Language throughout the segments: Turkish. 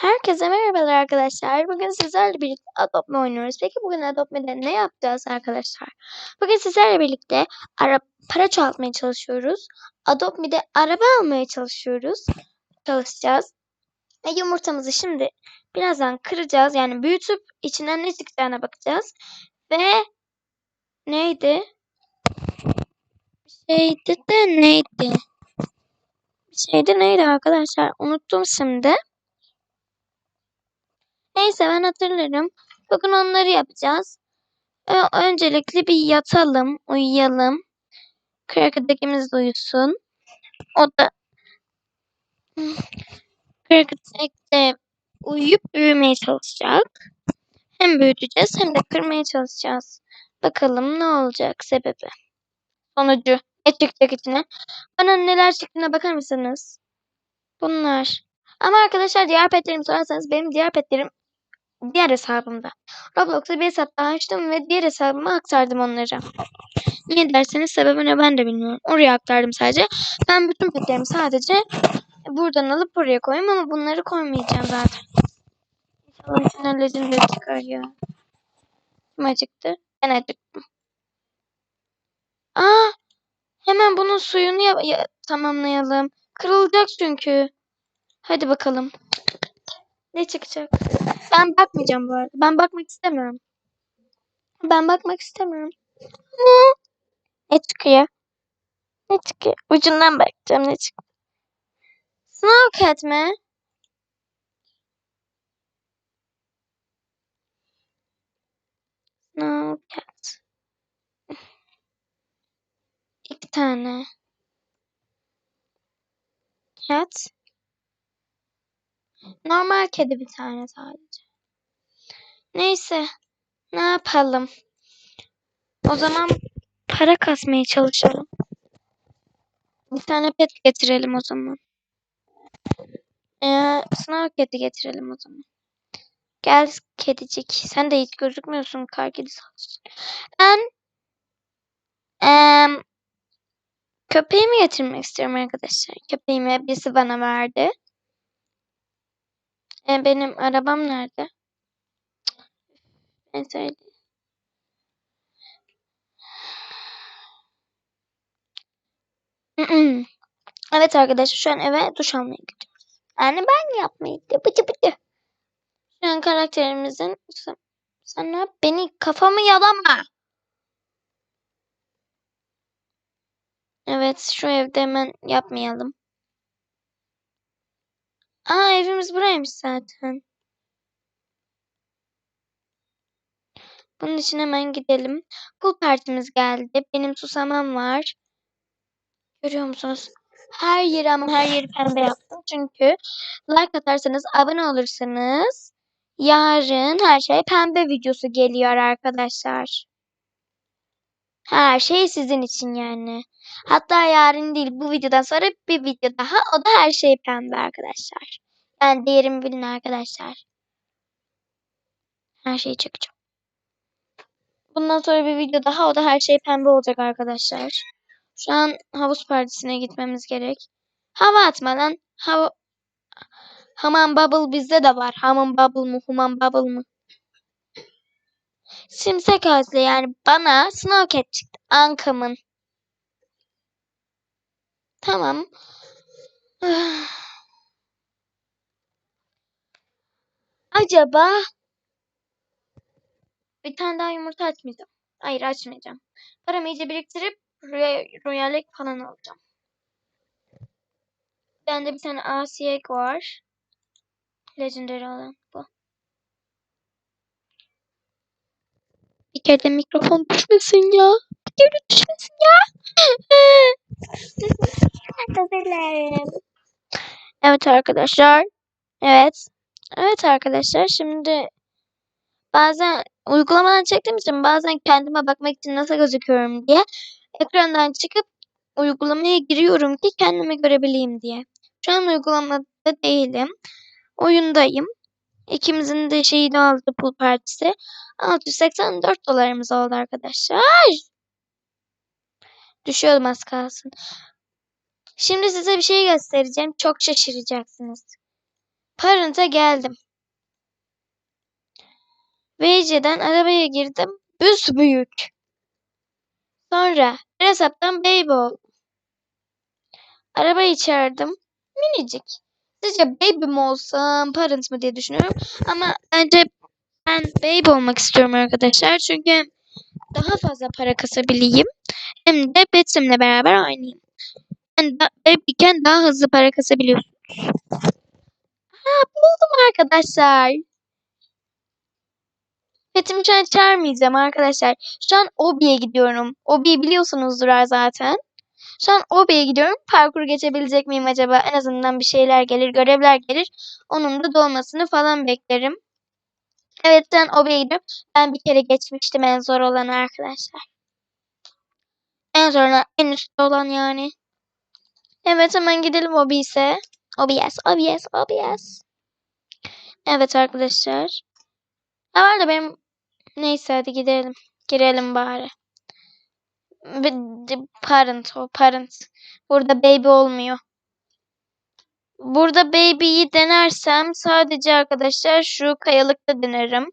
Herkese merhabalar arkadaşlar. Bugün sizlerle birlikte Adopt oynuyoruz. Peki bugün Adopt'de ne yapacağız arkadaşlar? Bugün sizlerle birlikte ara para çoğaltmaya çalışıyoruz. Adopt'de araba almaya çalışıyoruz. Çalışacağız. Ve yumurtamızı şimdi birazdan kıracağız. Yani büyütüp içinden ne çıkacağına bakacağız. Ve neydi? Şeydi de neydi? Şeydi neydi arkadaşlar? Unuttum şimdi. Neyse ben hatırlarım. Bugün onları yapacağız. Öncelikle bir yatalım, uyuyalım. De uyusun. O da de uyuyup büyümeye çalışacak. Hem büyüteceğiz hem de kırmaya çalışacağız. Bakalım ne olacak sebebi. Sonucu ne çıkacak içine. Bana neler çıktığına bakar mısınız? Bunlar. Ama arkadaşlar diğer petlerimi sorarsanız benim diğer petlerim diğer hesabımda. Roblox'ta bir hesap daha açtım ve diğer hesabıma aktardım onları. Niye derseniz sebebini ben de bilmiyorum. Oraya aktardım sadece. Ben bütün petlerimi sadece buradan alıp buraya koyayım ama bunları koymayacağım zaten. İnşallah içinden legendary çıkar ya. Kim acıktı? Ben acıktım. Aa, hemen bunun suyunu ya- ya- tamamlayalım. Kırılacak çünkü. Hadi bakalım. Ne çıkacak? Ben bakmayacağım bu arada. Ben bakmak istemiyorum. Ben bakmak istemiyorum. Ne? Çıkıyor? Ne çıkıyor? Ucundan bakacağım ne çıktı. Snowcat mi? Snowcat. İki tane. Cat. Normal kedi bir tane sadece. Neyse. Ne yapalım? O zaman para kasmaya çalışalım. Bir tane pet getirelim o zaman. Ee, sınav kedi getirelim o zaman. Gel kedicik. Sen de hiç gözükmüyorsun kar kedisi. Ben em, köpeğimi getirmek istiyorum arkadaşlar. Köpeğimi birisi bana verdi. E, benim arabam nerede? Ben söyleyeyim. Evet arkadaşlar şu an eve duş almaya gidiyoruz. Yani ben yapmaya gidiyorum. Bıcı. Şu an karakterimizin yap? Beni kafamı yalama. Evet şu evde hemen yapmayalım. Aa evimiz buraymış zaten. Bunun için hemen gidelim. Pool partimiz geldi. Benim susamam var. Görüyor musunuz? Her yeri ama her yeri pembe yaptım. Çünkü like atarsanız, abone olursanız yarın her şey pembe videosu geliyor arkadaşlar. Her şey sizin için yani. Hatta yarın değil bu videodan sonra bir video daha. O da her şey pembe arkadaşlar. Yani değerimi bilin arkadaşlar. Her şeyi çekeceğim. Bundan sonra bir video daha. O da her şey pembe olacak arkadaşlar. Şu an havuz partisine gitmemiz gerek. Hava atma lan. Hava... Hamam bubble bizde de var. Hamam bubble mı? Human bubble mı? Simsek Özle yani bana Snowcat çıktı. Ankamın. Tamam. Acaba bir tane daha yumurta açmayacağım. Hayır açmayacağım. Paramı iyice biriktirip royalek falan alacağım. Bende bir tane asiyek var. Legendary olan bu. Bir kere de mikrofon düşmesin ya. Bir kere de düşmesin ya. Evet arkadaşlar. Evet. Evet arkadaşlar şimdi bazen uygulamadan çektiğim için bazen kendime bakmak için nasıl gözüküyorum diye ekrandan çıkıp uygulamaya giriyorum ki kendimi görebileyim diye. Şu an uygulamada değilim. Oyundayım. İkimizin de şeyini aldı pool partisi. 684 dolarımız oldu arkadaşlar. Düşüyordum az kalsın. Şimdi size bir şey göstereceğim. Çok şaşıracaksınız. Parent'a geldim. Veyce'den arabaya girdim. Büs büyük. Sonra hesaptan baby oldum. Arabayı çağırdım. Minicik. Sizce baby mi olsam, parent mı diye düşünüyorum. Ama bence ben baby olmak istiyorum arkadaşlar. Çünkü daha fazla para kasabileyim. Hem de Betsim'le beraber oynayayım. Yani da, babyken daha hızlı para kasabiliyorsunuz. Ha buldum arkadaşlar. Petimi şu an çağırmayacağım arkadaşlar. Şu an Obi'ye gidiyorum. Obi'yi biliyorsunuzdur zaten. Şu an Obi'ye gidiyorum. Parkur geçebilecek miyim acaba? En azından bir şeyler gelir, görevler gelir. Onun da dolmasını falan beklerim. Evet ben Obi'ye gidiyorum. Ben bir kere geçmiştim en zor olan arkadaşlar. En zor olan, en üstte olan yani. Evet hemen gidelim Obi ise. OBS, OBS, OBS. Evet arkadaşlar. Ne var da benim... Neyse hadi gidelim. Girelim bari. Parent o parent. Burada baby olmuyor. Burada baby'yi denersem sadece arkadaşlar şu kayalıkta denerim.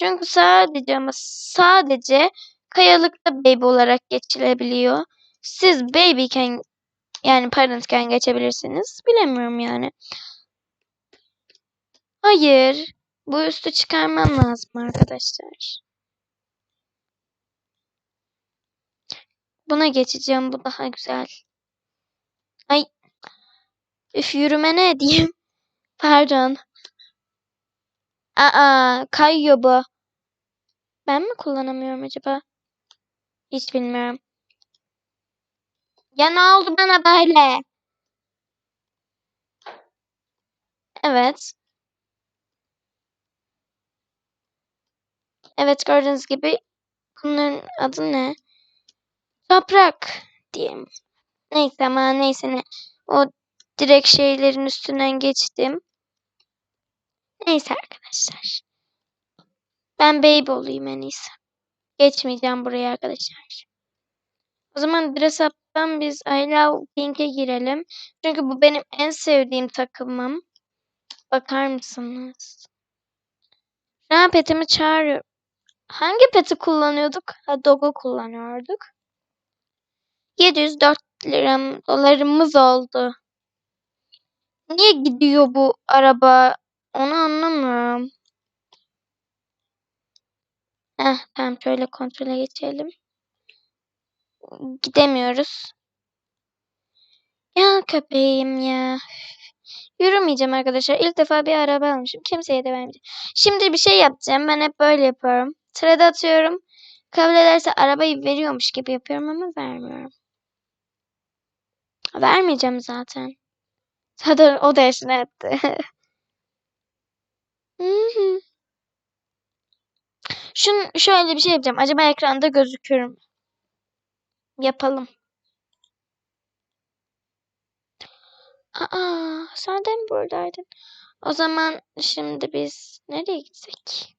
Çünkü sadece ama sadece kayalıkta baby olarak geçilebiliyor. Siz babyken yani parentken geçebilirsiniz. Bilemiyorum yani. Hayır. Bu üstü çıkarmam lazım arkadaşlar. Buna geçeceğim. Bu daha güzel. Ay. Üf yürüme ne diyeyim. Pardon. Aa kayıyor bu. Ben mi kullanamıyorum acaba? Hiç bilmiyorum. Ya ne oldu bana böyle? Evet. Evet gördüğünüz gibi bunların adı ne? Toprak diyeyim. Neyse ama neyse ne. O direkt şeylerin üstünden geçtim. Neyse arkadaşlar. Ben baby olayım en iyisi. Geçmeyeceğim buraya arkadaşlar. O zaman dress up'tan biz I love pink'e girelim. Çünkü bu benim en sevdiğim takımım. Bakar mısınız? An petimi çağırıyorum. Hangi peti kullanıyorduk? Ha, Dogo kullanıyorduk. 704 liram dolarımız oldu. Niye gidiyor bu araba? Onu anlamıyorum. Heh, tamam şöyle kontrole geçelim. Gidemiyoruz. Ya köpeğim ya. Yürümeyeceğim arkadaşlar. İlk defa bir araba almışım. Kimseye de vermeyeceğim. Şimdi bir şey yapacağım. Ben hep böyle yapıyorum. Trade atıyorum. Kabul ederse arabayı veriyormuş gibi yapıyorum ama vermiyorum. Vermeyeceğim zaten. Zaten o da eşine etti. Şun şöyle bir şey yapacağım. Acaba ekranda gözükür mü? Yapalım. Aa, sen de mi buradaydın? O zaman şimdi biz nereye gitsek?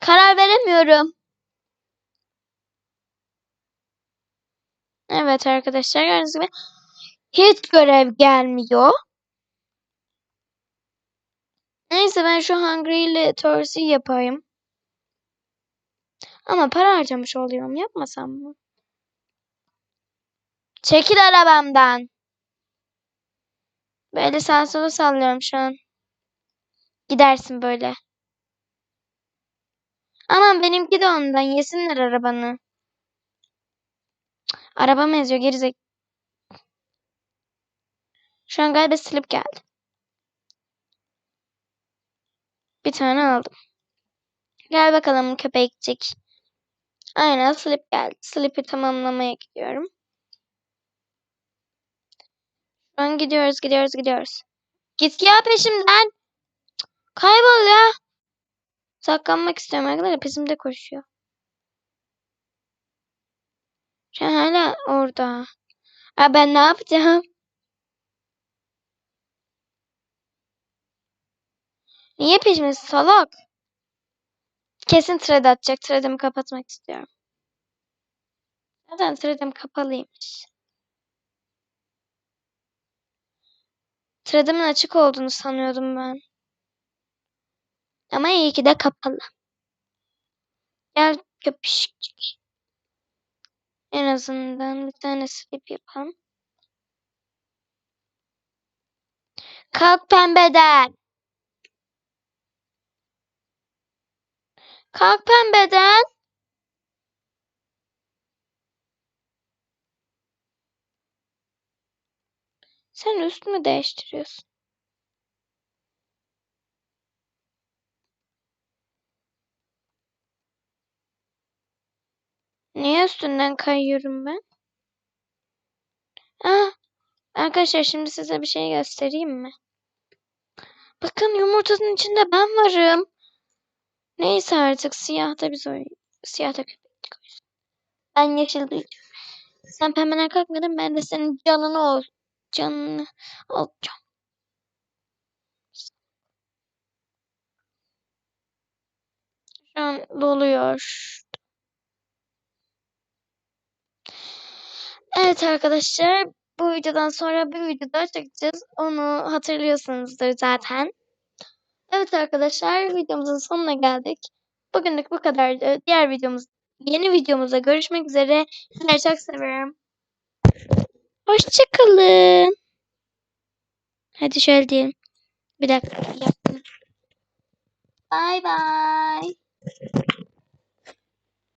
Karar veremiyorum. Evet arkadaşlar gördüğünüz gibi hiç görev gelmiyor. Neyse ben şu Hungry ile Thursday yapayım. Ama para harcamış oluyorum. Yapmasam mı? Çekil arabamdan. Böyle sağa sola sallıyorum şu an. Gidersin böyle. Aman benimki de ondan. Yesinler arabanı. Arabam eziyor gerizek. Şu an galiba slip geldi. Bir tane aldım. Gel bakalım köpekçik. Aynen slip geldi. Slip'i tamamlamaya gidiyorum. Şu an gidiyoruz gidiyoruz gidiyoruz. Git ya peşimden. Kaybol ya. Saklanmak istiyorum arkadaşlar. Peşimde koşuyor. Şu an hala orada. Aa, ben ne yapacağım? Niye peşime salak? Kesin thread atacak. Thread'imi kapatmak istiyorum. Zaten thread'im kapalıymış. Sıradımın açık olduğunu sanıyordum ben. Ama iyi ki de kapalı. Gel köpüşcük. En azından bir tane slip yapalım. Kalk pembeden. Kalk pembeden. Sen üstümü değiştiriyorsun. Niye üstünden kayıyorum ben? Ah, arkadaşlar şimdi size bir şey göstereyim mi? Bakın yumurtanın içinde ben varım. Neyse artık siyahta biz oy siyahta köpektik o yüzden. Ben yeşil duyacağım. Sen pembeden kalkmadın ben de senin canını ol canını alacağım. Şu an doluyor. Evet arkadaşlar bu videodan sonra bir video daha çekeceğiz. Onu hatırlıyorsunuzdur zaten. Evet arkadaşlar videomuzun sonuna geldik. Bugünlük bu kadardı. Diğer videomuz yeni videomuzda görüşmek üzere. Sizleri çok seviyorum. Hoşçakalın. Hadi şöyle diyelim. Bir dakika. Bye bye.